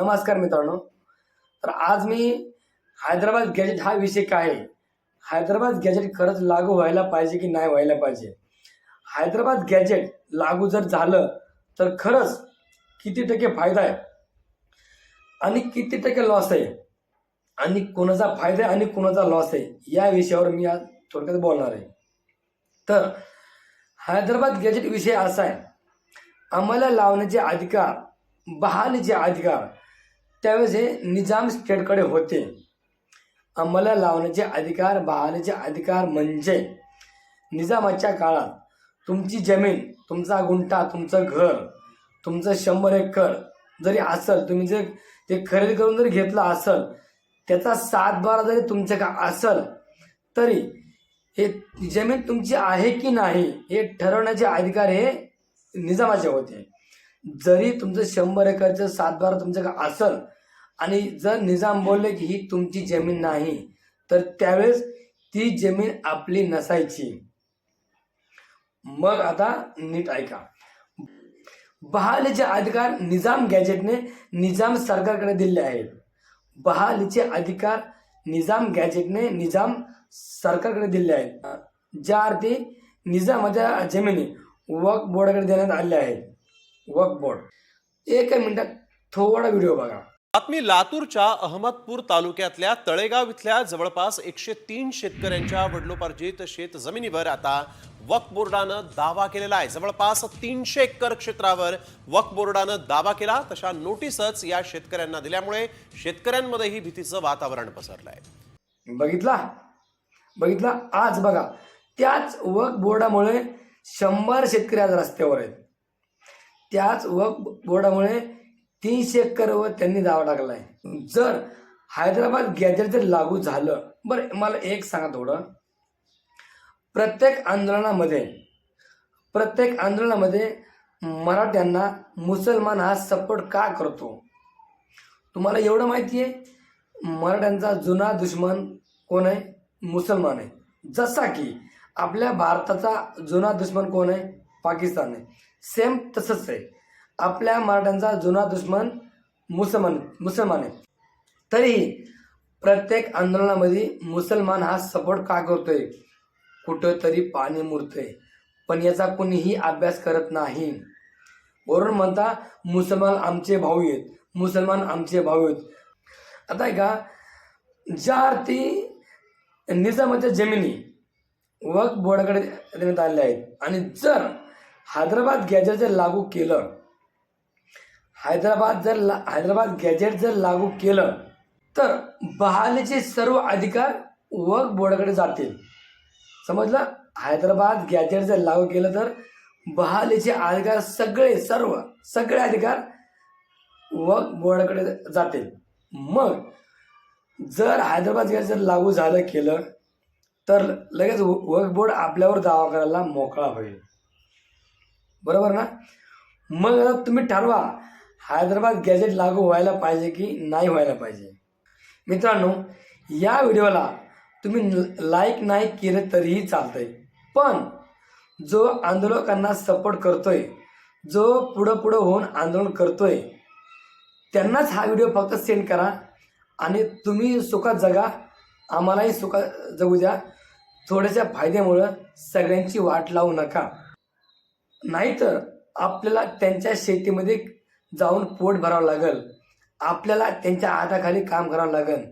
नमस्कार मित्रांनो. तर आज मी हैदराबाद गॅजेट हा विषय काय आहे? हैदराबाद गॅजेट खरंच लागू व्हायला पाहिजे की नाही व्हायला पाहिजे? हैदराबाद गॅजेट लागू जर झालं तर खरंच किती टक्के फायदा आहे? आणि किती टक्के लॉस आहे? आणि कोणाचा फायदा आहे आणि कोणाचा लॉस आहे? या विषयावर मी आज थोडक्यात बोलणार आहे. तर हैदराबाद गॅजेट विषय असा आहे. आम्हाला लावण्याचे अधिकार बहालीचे अधिकार त्यावेळेस हे निजाम स्टेटकडे होते. आम्हाला लावण्याचे अधिकार बहाण्याचे अधिकार म्हणजे निजामाच्या काळात तुमची जमीन तुमचा गुंठा तुमचं घर तुमचं शंभर एकर जरी असेल तुम्ही जर ते खरेदी करून जरी घेतलं असेल त्याचा सात बारा जरी तुमच्या का असेल तरी हे जमीन तुमची आहे की नाही हे ठरवण्याचे अधिकार हे निजामाचे होते. जरी तुमचं शंभर एकरचं सातबारा तुमच्याकडे असल आणि जर निजाम बोलले की ही तुमची जमीन नाही तर त्यावेळेस ती जमीन आपली नसायची. मग आता नीट ऐका. बहालीचे अधिकार निजाम गॅजेटने निजाम सरकारकडे दिले आहेत. बहालीचे अधिकार निजाम गॅजेटने निजाम सरकारकडे दिले आहेत. ज्या अर्थी निजामाच्या जमिनी वक्फ बोर्डाकडे देण्यात आल्या आहेत. वक्फ बोर्ड एक मिनिटात थोडा व्हिडिओ बघा. बातमी लातूरच्या अहमदपूर तालुक्यातल्या तळेगाव इथल्या जवळपास एकशे तीन शेतकऱ्यांच्या वडलोपार्जित शेत जमिनीवर आता वक्फ बोर्डानं दावा केलेला आहे. जवळपास तीनशे एकर क्षेत्रावर वक्फ बोर्डानं दावा केला. तशा नोटीसच या शेतकऱ्यांना दिल्यामुळे शेतकऱ्यांमध्येही भीतीचं वातावरण पसरलं आहे बघितला? बघितला? आज बघा. त्याच वक्फ बोर्डामुळे शंभर शेतकरी आज रस्त्यावर आहेत. त्याच वक बोर्डामुळे तीनशे एकरवर त्यांनी दावा आहे जर हैदराबाद गॅदर जर लागू झालं बरं मला एक सांगा थोडं. प्रत्येक आंदोलनामध्ये प्रत्येक आंदोलनामध्ये मराठ्यांना मुसलमान हा सपोर्ट का करतो? तुम्हाला एवढं माहिती आहे? मराठ्यांचा जुना दुश्मन कोण आहे? मुसलमान आहे. जसा की आपल्या भारताचा जुना दुश्मन कोण आहे? पाकिस्तान आहे सेम तसंच आहे. आपल्या मराठ्यांचा जुना दुश्मन मुसलमान मुसलमान आहे. तरीही प्रत्येक आंदोलनामध्ये मुसलमान हा सपोर्ट का करतोय? कुठं तरी पाणी मुरतंय. पण याचा कोणीही अभ्यास करत नाही. वरून म्हणता मुसलमान आमचे भाऊ आहेत. मुसलमान आमचे भाऊ आहेत. आता आहे का ज्या अर्थी निजामाच्या जमिनी वक बोर्डाकडे देण्यात आल्या आहेत. आणि जर हैदराबाद गॅजेट जर लागू केलं हैदराबाद जर ला हैदराबाद गॅजेट जर लागू केलं तर बहालीचे सर्व अधिकार वक्फ बोर्डाकडे जातील. समजलं? हैदराबाद गॅजेट जर लागू केलं तर बहालीचे अधिकार सगळे सर्व सगळे अधिकार वक्फ बोर्डाकडे जातील. मग जर हैदराबाद गॅजेट जर लागू झालं केलं तर लगेच वक्फ बोर्ड आपल्यावर दावा करायला मोकळा होईल. बरोबर ना? मग आता तुम्ही ठरवा हैदराबाद गॅजेट लागू व्हायला पाहिजे की नाही व्हायला पाहिजे? मित्रांनो या व्हिडिओला तुम्ही लाईक नाही केलं तरीही चालतंय. पण जो आंदोलकांना सपोर्ट करतोय जो पुढं पुढं होऊन आंदोलन करतोय त्यांनाच हा व्हिडिओ फक्त सेंड करा आणि तुम्ही सुखात जगा आम्हालाही सुखात जगू द्या. थोड्याशा फायद्यामुळं सगळ्यांची वाट लावू नका. नाहीतर आपल्याला त्यांच्या शेतीमध्ये जाऊन पोट भरावं लागेल. आपल्याला त्यांच्या हाताखाली काम करावं लागेल.